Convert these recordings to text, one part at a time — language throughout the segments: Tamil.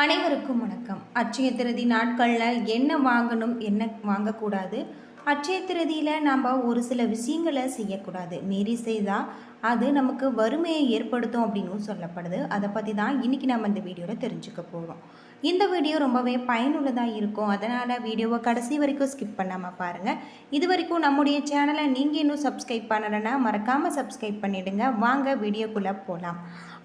அனைவருக்கும் வணக்கம். அச்சய திருதி நாட்களில் என்ன வாங்கணும் என்ன வாங்கக்கூடாது? அச்சய திருதியில் நம்ம ஒரு சில விஷயங்களை செய்யக்கூடாது. மீறி செய்தால் அது நமக்கு வறுமையை ஏற்படுத்தும் அப்படின்னும் சொல்லப்படுது. அதை பற்றி தான் இன்றைக்கி நம்ம இந்த வீடியோவில் தெரிஞ்சுக்க போகிறோம் இந்த வீடியோ ரொம்பவே பயனுள்ளதாக இருக்கும். அதனால் வீடியோவை கடைசி வரைக்கும் ஸ்கிப் பண்ணாமல் பாருங்கள் இது வரைக்கும் நம்முடைய சேனலை நீங்கள் இன்னும் சப்ஸ்கிரைப் பண்ணலைன்னா மறக்காமல் சப்ஸ்கிரைப் பண்ணிவிடுங்க வாங்க வீடியோக்குள்ளே போகலாம்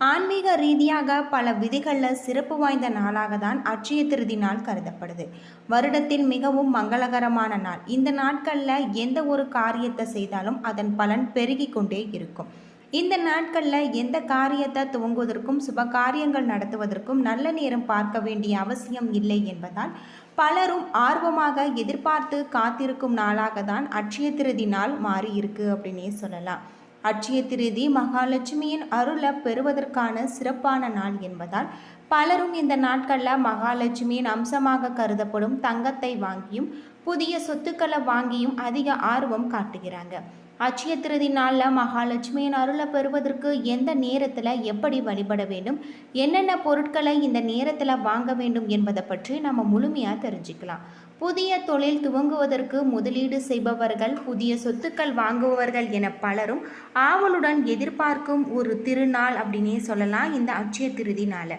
ஆன்மீக ரீதியாக பல விதிகளில் சிறப்பு வாய்ந்த நாளாக தான் அட்சய திருதி நாள் கருதப்படுது. வருடத்தில் மிகவும் மங்களகரமான நாள். இந்த நாட்களில் எந்த ஒரு காரியத்தை செய்தாலும் அதன் பலன் பெருகி கொண்டே இருக்கும். இந்த நாட்களில் எந்த காரியத்தை துவங்குவதற்கும் சுப காரியங்கள் நடத்துவதற்கும் நல்ல நேரம் பார்க்க வேண்டிய அவசியம் இல்லை என்பதால் பலரும் ஆர்வமாக எதிர்பார்த்து காத்திருக்கும் நாளாக தான் அட்சய திருதி நாள் மாறி இருக்கு அப்படின்னே சொல்லலாம். அட்சய திருதி மகாலட்சுமியின் அருளை பெறுவதற்கான சிறப்பான நாள் என்பதால் பலரும் இந்த நாட்களில் மகாலட்சுமியின் அம்சமாக கருதப்படும் தங்கத்தை வாங்கியும் புதிய சொத்துக்களை வாங்கியும் அதிக ஆர்வம் காட்டுகிறாங்க. அட்சய திருதி நாளில் மகாலட்சுமியின் அருளை பெறுவதற்கு எந்த நேரத்தில் எப்படி வழிபட வேண்டும் என்னென்ன பொருட்களை இந்த நேரத்தில் வாங்க வேண்டும் என்பதை பற்றி நம்ம முழுமையாக தெரிஞ்சுக்கலாம். புதிய தொழில் துவங்குவதற்கு முதலீடு செய்பவர்கள் புதிய சொத்துக்கள் வாங்குபவர்கள் என பலரும் ஆவலுடன் எதிர்பார்க்கும் ஒரு திருநாள் அப்படின்னே சொல்லலாம் இந்த அட்சய திருதி நாளை.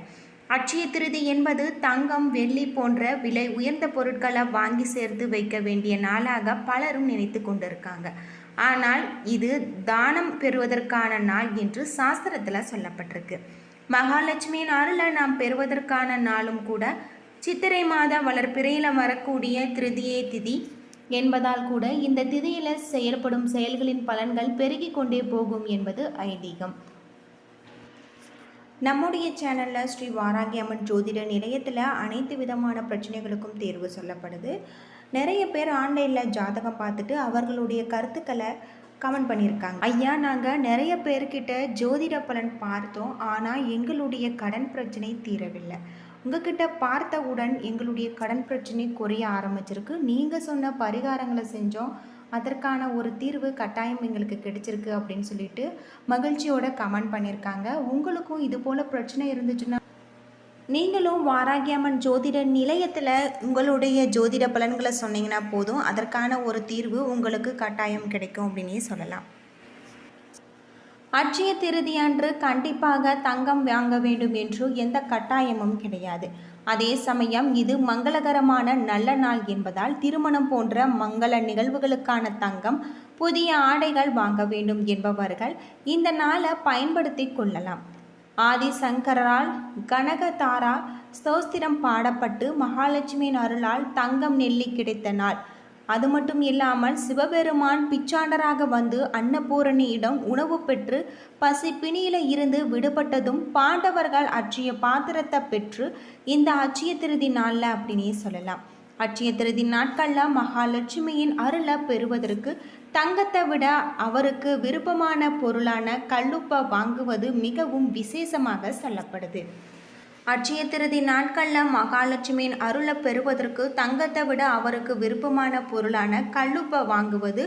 அட்சய திருதி என்பது தங்கம் வெள்ளி போன்ற விலை உயர்ந்த பொருட்களை வாங்கி சேர்த்து வைக்க வேண்டிய நாளாக பலரும் நினைத்து கொண்டிருக்காங்க. ஆனால் இது தானம் பெறுவதற்கான நாள் என்று சாஸ்திரத்தில் சொல்லப்பட்டிருக்கு. மகாலட்சுமியின் அருளை நாம் பெறுவதற்கான நாளும் கூட சித்திரை மாத வளர்ப்பிறையில் வரக்கூடிய திருதியே திதி என்பதால் கூட இந்த திதியில் செயல்படும் செயல்களின் பலன்கள் பெருகி கொண்டே போகும் என்பது ஐதீகம். நம்முடைய சேனலில் ஸ்ரீ வாராகி அம்மன் ஜோதிட நிலையத்தில் அனைத்து விதமான பிரச்சனைகளுக்கும் தேர்வு சொல்லப்படுது. நிறைய பேர் ஆன்லைனில் ஜாதகம் பார்த்துட்டு அவர்களுடைய கருத்துக்களை கமெண்ட் பண்ணியிருக்காங்க. ஐயா நாங்கள் நிறைய பேர்கிட்ட ஜோதிட பலன் பார்த்தோம். ஆனால் எங்களுடைய கடன் பிரச்சனை தீரவில்லை. உங்ககிட்ட பார்த்தவுடன் எங்களுடைய கடன் பிரச்சனை குறைய ஆரம்பிச்சிருக்கு. நீங்கள் சொன்ன பரிகாரங்களை செஞ்சோம். அதற்கான ஒரு தீர்வு கட்டாயம் எங்களுக்கு கிடைச்சிருக்கு அப்படின்னு சொல்லிட்டு மகிழ்ச்சியோட கமெண்ட் பண்ணியிருக்காங்க. உங்களுக்கும் இது போல் பிரச்சனை இருந்துச்சுன்னா நீங்களும் வாராகியம்மன் ஜோதிட நிலையத்தில் உங்களுடைய ஜோதிட பலன்களை சொன்னீங்கன்னா போதும். அதற்கான ஒரு தீர்வு உங்களுக்கு கட்டாயம் கிடைக்கும் அப்படின்னே சொல்லலாம். அட்சய திருதியன்று கண்டிப்பாக தங்கம் வாங்க வேண்டும் என்று எந்த கட்டாயமும் கிடையாது. அதே சமயம் இது மங்களகரமான நல்ல நாள் என்பதால் திருமணம் போன்ற மங்கள நிகழ்வுகளுக்கான தங்கம் புதிய ஆடைகள் வாங்க வேண்டும் என்பவர்கள் இந்த நாளை பயன்படுத்தி கொள்ளலாம். ஆதிசங்கரால் கனகதாரா ஸ்தோஸ்திரம் பாடப்பட்டு மகாலட்சுமியின் அருளால் தங்கம் நெல்லி கிடைத்த நாள். அது மட்டும் இல்லாமல் சிவபெருமான் பிச்சாண்டராக வந்து அன்னபூரணியிடம் உணவு பெற்று பசி பிணியில இருந்து விடுபட்டதும் பாண்டவர்கள் அச்சிய பாத்திரத்தை பெற்று இந்த அச்சிய திருதி நாளில் அப்படின்னே சொல்லலாம். அட்சய திருதி நாட்களில் மகாலட்சுமியின் அருளை பெறுவதற்கு தங்கத்தை விட அவருக்கு விருப்பமான பொருளான கல்லுப்பை வாங்குவது மிகவும் விசேஷமாக சொல்லப்படுது. அட்சய திருதி நாட்களில் மகாலட்சுமியின் அருளை பெறுவதற்கு தங்கத்தை விட அவருக்கு விருப்பமான பொருளான கல்லுப்பை வாங்குவது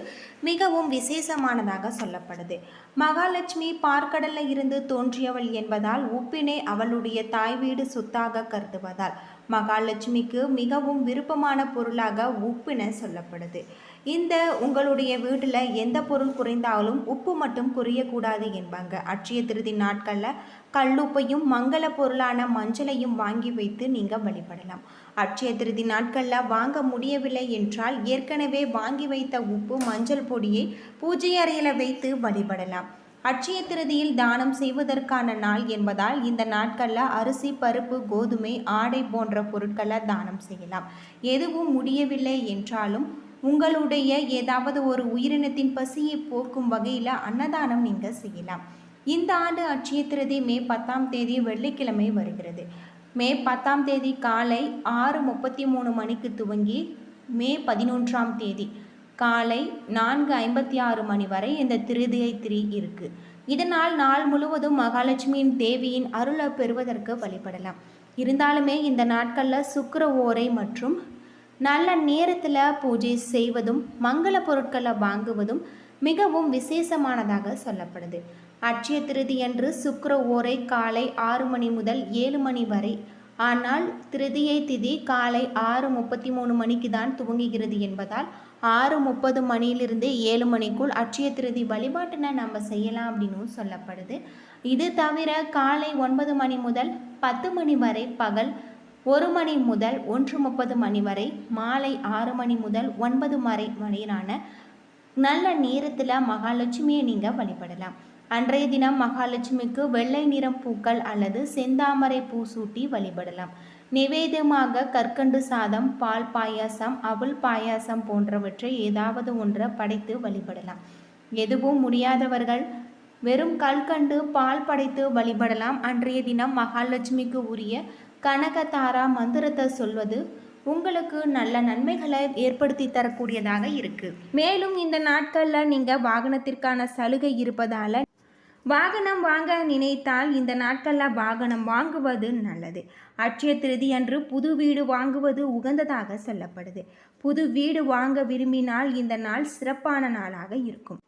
மிகவும் விசேஷமானதாக சொல்லப்படுது. மகாலட்சுமி பார்க்கடலில் இருந்து தோன்றியவள் என்பதால் உப்பினை அவளுடைய தாய் வீடு சொத்தாக கருதுவதால் மகாலட்சுமிக்கு மிகவும் விருப்பமான பொருளாக உப்பினை சொல்லப்படுது. இந்த உங்களுடைய வீட்டில் எந்த பொருள் குறைந்தாலும் உப்பு மட்டும் குறையக்கூடாது என்பாங்க. அட்சய திருதி நாட்களில் கல்லுப்பையும் மங்கள பொருளான மஞ்சளையும் வாங்கி வைத்து நீங்கள் வழிபடலாம். அட்சய திருதி நாட்களில் வாங்க முடியவில்லை என்றால் ஏற்கனவே வாங்கி வைத்த உப்பு மஞ்சள் பொடியை பூஜை அறையில் வைத்து வழிபடலாம். அட்சய திருதியில் தானம் செய்வதற்கான நாள் என்பதால் இந்த நாட்களில் அரிசி பருப்பு கோதுமை ஆடை போன்ற பொருட்களை தானம் செய்யலாம். எதுவும் முடியவில்லை என்றாலும் உங்களுடைய ஏதாவது ஒரு உயிரினத்தின் பசியை போக்கும் வகையில் அன்னதானம் நீங்கள் செய்யலாம். இந்த ஆண்டு அட்சய திருதி மே பத்தாம் தேதி வெள்ளிக்கிழமை வருகிறது. மே பத்தாம் தேதி காலை ஆறு முப்பத்தி மூணு மணிக்கு துவங்கி மே பதினொன்றாம் தேதி காலை நான்கு ஐம்பத்தி ஆறு மணி வரை இந்த திருதியை திரி இருக்கு. இதனால் நாள் முழுவதும் மகாலட்சுமியின் தேவியின் அருளை பெறுவதற்கு வழிபடலாம். இருந்தாலுமே இந்த நாட்களில் சுக்கர ஓரை மற்றும் நல்ல நேரத்தில் பூஜை செய்வதும் மங்கள பொருட்களை வாங்குவதும் மிகவும் விசேஷமானதாக சொல்லப்படுது. அட்சய திருதி அன்று சுக்கர ஓரை காலை ஆறு மணி முதல் ஏழு மணி வரை. ஆனால் திருதியை திதி காலை ஆறு முப்பத்தி மூணு மணிக்கு தான் துவங்குகிறது என்பதால் ஆறு முப்பது மணியிலிருந்து ஏழு மணிக்குள் அட்சய திருதி வழிபாட்டினை நம்ம செய்யலாம் அப்படின்னு சொல்லப்படுது. இது தவிர காலை ஒன்பது மணி முதல் பத்து மணி வரை பகல் ஒரு மணி முதல் ஒன்று முப்பது மணி வரை மாலை ஆறு மணி முதல் ஒன்பது மணி வரையிலான நல்ல நேரத்தில் மகாலட்சுமியை நீங்கள் வழிபடலாம். அன்றைய தினம் மகாலட்சுமிக்கு வெள்ளை நிறம் பூக்கள் அல்லது செந்தாமரை பூ சூட்டி வழிபடலாம். நிவேதமாக கற்கண்டு சாதம் பால் பாயாசம் அவல் பாயாசம் போன்றவற்றை ஏதாவது ஒன்றை படைத்து வழிபடலாம். எதுவும் முடியாதவர்கள் வெறும் கல்கண்டு பால் படைத்து வழிபடலாம். அன்றைய தினம் மகாலட்சுமிக்கு உரிய கனகதாரா மந்திரத்தை சொல்வது உங்களுக்கு நல்ல நன்மைகளை ஏற்படுத்தி தரக்கூடியதாக இருக்குது மேலும் இந்த நாட்களில் நீங்கள் வாகனத்திற்கான சலுகை இருப்பதால் வாகனம் வாங்க நினைத்தால் இந்த நாட்களில் வாகனம் வாங்குவது நல்லது. அட்சய திருதி அன்று புது வீடு வாங்குவது உகந்ததாக சொல்லப்படுது. புது வீடு வாங்க விரும்பினால் இந்த நாள் சிறப்பான நாளாக இருக்கும்.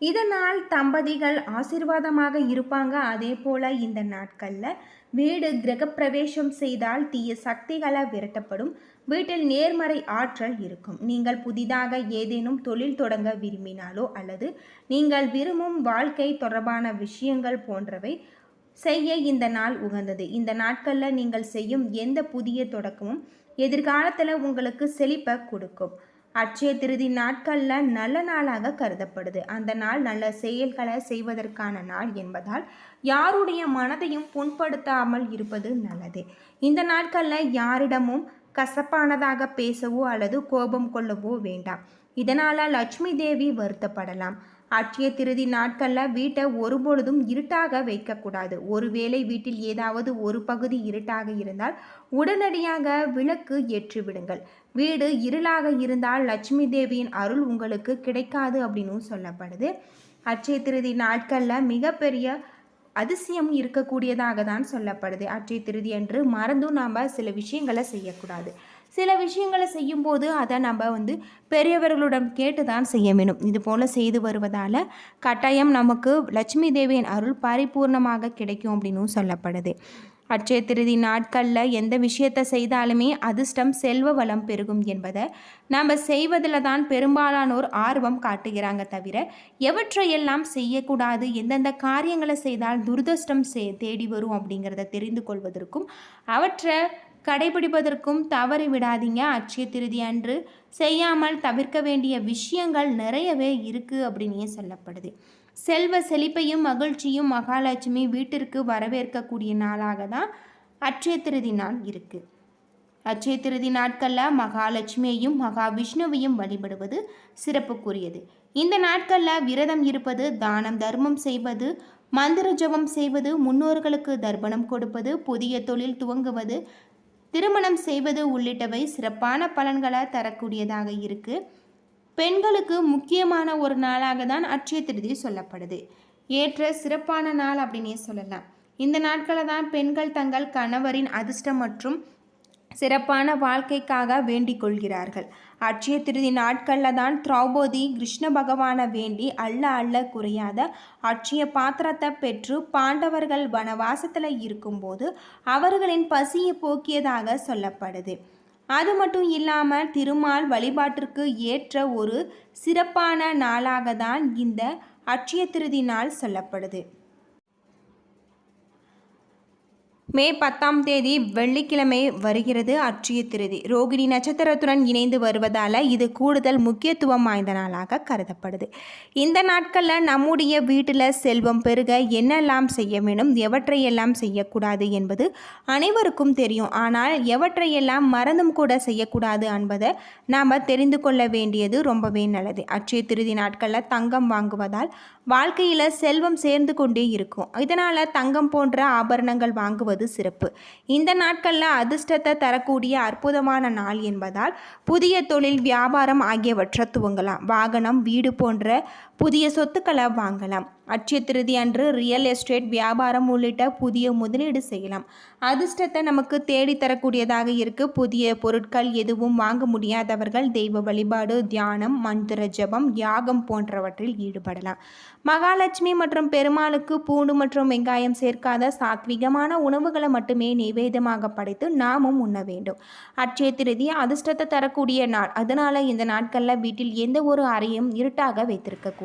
இதனால் தம்பதிகள் ஆசீர்வாதமாக இருப்பாங்க. அதே போல் இந்த நாட்களில் வீடு கிரகப்பிரவேசம் செய்தால் தீய சக்திகளை விரட்டப்படும். வீட்டில் நேர்மறை ஆற்றல் இருக்கும். நீங்கள் புதிதாக ஏதேனும் தொழில் தொடங்க விரும்பினாலோ அல்லது நீங்கள் விரும்பும் வாழ்க்கை தொடர்பான விஷயங்கள் போன்றவை செய்ய இந்த நாள் உகந்தது. இந்த நாட்களில் நீங்கள் செய்யும் எந்த புதிய தொடக்கமும் எதிர்காலத்தில் உங்களுக்கு செழிப்பை கொடுக்கும். அட்சய திருதி நாட்களில் நல்ல நாளாக கருதப்படுது. அந்த நாள் நல்ல செயல்களை செய்வதற்கான நாள் என்பதால் யாருடைய மனதையும் புண்படுத்தாமல் இருப்பது நல்லது. இந்த நாட்களில் யாரிடமும் கசப்பானதாக பேசவோ அல்லது கோபம் கொள்ளவோ வேண்டாம். இதனால் லட்சுமி தேவி வருத்தப்படலாம். அட்சய திருதி நாட்களில் வீட்டை ஒருபொழுதும் இருட்டாக வைக்கக்கூடாது. ஒருவேளை வீட்டில் ஏதாவது ஒரு பகுதி இருட்டாக இருந்தால் உடனடியாக விளக்கு ஏற்றுவிடுங்கள். வீடு இருளாக இருந்தால் லட்சுமி தேவியின் அருள் உங்களுக்கு கிடைக்காது அப்படின்னு சொல்லப்படுது. அட்சய திருதி நாட்களில் மிகப்பெரிய அதிசயம் இருக்கக்கூடியதாக தான் சொல்லப்படுது. அற்றை திருதி என்று மறந்தும் நாம் சில விஷயங்களை செய்யக்கூடாது. சில விஷயங்களை செய்யும்போது அதை நம்ம வந்து பெரியவர்களுடன் கேட்டு தான் செய்ய வேணும். இது போல் செய்து வருவதால் கட்டாயம் நமக்கு லட்சுமி தேவியின் அருள் பரிபூர்ணமாக கிடைக்கும் அப்படின்னும் சொல்லப்படுது. அட்சய திருதி நாட்களில் எந்த விஷயத்தை செய்தாலுமே அதிர்ஷ்டம் செல்வ வளம் பெருகும் என்பதை நாம் செய்வதில் தான் பெரும்பாலானோர் ஆர்வம் காட்டுகிறாங்க தவிர எவற்றையெல்லாம் செய்யக்கூடாது எந்தெந்த காரியங்களை செய்தால் துரதிருஷ்டம் சே தேடி வரும் அப்படிங்கிறத தெரிந்து கொள்வதற்கும் அவற்றை கடைபிடிப்பதற்கும் தவறி விடாதீங்க அட்சய திருதி அன்று. செய்யாமல் தவிர்க்க வேண்டிய விஷயங்கள் நிறையவே இருக்குது அப்படின்னே சொல்லப்படுது. செல்வ செழிப்பையும் மகிழ்ச்சியும் மகாலட்சுமி வீட்டிற்கு வரவேற்கக்கூடிய நாளாக தான் அட்சய திருதி நாள் இருக்குது அட்சய திருதி நாட்களில் மகாலட்சுமியையும் மகாவிஷ்ணுவையும் வழிபடுவது சிறப்புக்குரியது. இந்த நாட்களில் விரதம் இருப்பது தானம் தர்மம் செய்வது மந்திர ஜபம் செய்வது முன்னோர்களுக்கு தர்ப்பணம் கொடுப்பது புதிய தொழில் துவங்குவது திருமணம் செய்வது உள்ளிட்டவை சிறப்பான பலன்களை தரக்கூடியதாக இருக்குது பெண்களுக்கு முக்கியமான ஒரு நாளாக தான் அட்சய திருதி சொல்லப்படுது. ஏற்ற சிறப்பான நாள் அப்படின்னே சொல்லலாம். இந்த நாட்களில் தான் பெண்கள் தங்கள் கணவரின் அதிர்ஷ்டம் மற்றும் சிறப்பான வாழ்க்கைக்காக வேண்டிக் கொள்கிறார்கள். அட்சய திருதி நாட்களில் தான் திரௌபதி கிருஷ்ண பகவானை வேண்டி அல்ல அல்ல குறையாத அட்சய பாத்திரத்தை பெற்று பாண்டவர்கள் வனவாசத்தில் இருக்கும்போது அவர்களின் பசியை போக்கியதாக சொல்லப்படுது. அது மட்டும் இல்லாமல் திருமால் வழிபாட்டிற்கு ஏற்ற ஒரு சிறப்பான நாளாக தான் இந்த அட்சய திருதி நாள் சொல்லப்படுது. மே பத்தாம் தேதி வெள்ளிக்கிழமை வருகிறது அட்சய திருதி. ரோகிணி நட்சத்திரத்துடன் இணைந்து வருவதால் இது கூடுதல் முக்கியத்துவம் வாய்ந்த நாளாக கருதப்படுது. இந்த நாட்களில் நம்முடைய வீட்டில் செல்வம் பெருக என்னெல்லாம் செய்ய வேண்டும் எவற்றையெல்லாம் செய்யக்கூடாது என்பது அனைவருக்கும் தெரியும். ஆனால் எவற்றையெல்லாம் மறந்தும் கூட செய்யக்கூடாது என்பதை நாம் தெரிந்து கொள்ள வேண்டியது ரொம்பவே நல்லது. அட்சய திருதி நாட்களில் தங்கம் வாங்குவதால் வாழ்க்கையில் செல்வம் சேர்ந்து கொண்டே இருக்கும். இதனால் தங்கம் போன்ற ஆபரணங்கள் வாங்குவது சிறப்பு. இந்த நாட்களில் அதிர்ஷ்டத்தை தரக்கூடிய அற்புதமான நாள் என்பதால் புதிய தொழில் வியாபாரம் ஆகியவற்றை துவங்கலாம். வாகனம் வீடு போன்ற புதிய சொத்துக்களை வாங்கலாம். அட்சய திருதி அன்று ரியல் எஸ்டேட் வியாபாரம் உள்ளிட்ட புதிய முதலீடு செய்யலாம். அதிர்ஷ்டத்தை நமக்கு தேடித்தரக்கூடியதாக இருக்கு. புதிய பொருட்கள் எதுவும் வாங்க முடியாதவர்கள் தெய்வ வழிபாடு தியானம் மந்திர ஜபம் யாகம் போன்றவற்றில் ஈடுபடலாம். மகாலட்சுமி மற்றும் பெருமாளுக்கு பூண்டு மற்றும் வெங்காயம் சேர்க்காத சாத்விகமான உணவுகளை மட்டுமே நிவேதமாக படைத்து நாமும் உண்ண வேண்டும். அட்சய திருதி அதிர்ஷ்டத்தை தரக்கூடிய நாள். அதனால இந்த நாட்களில் வீட்டில் எந்த ஒரு அறையும் இருட்டாக வைத்திருக்க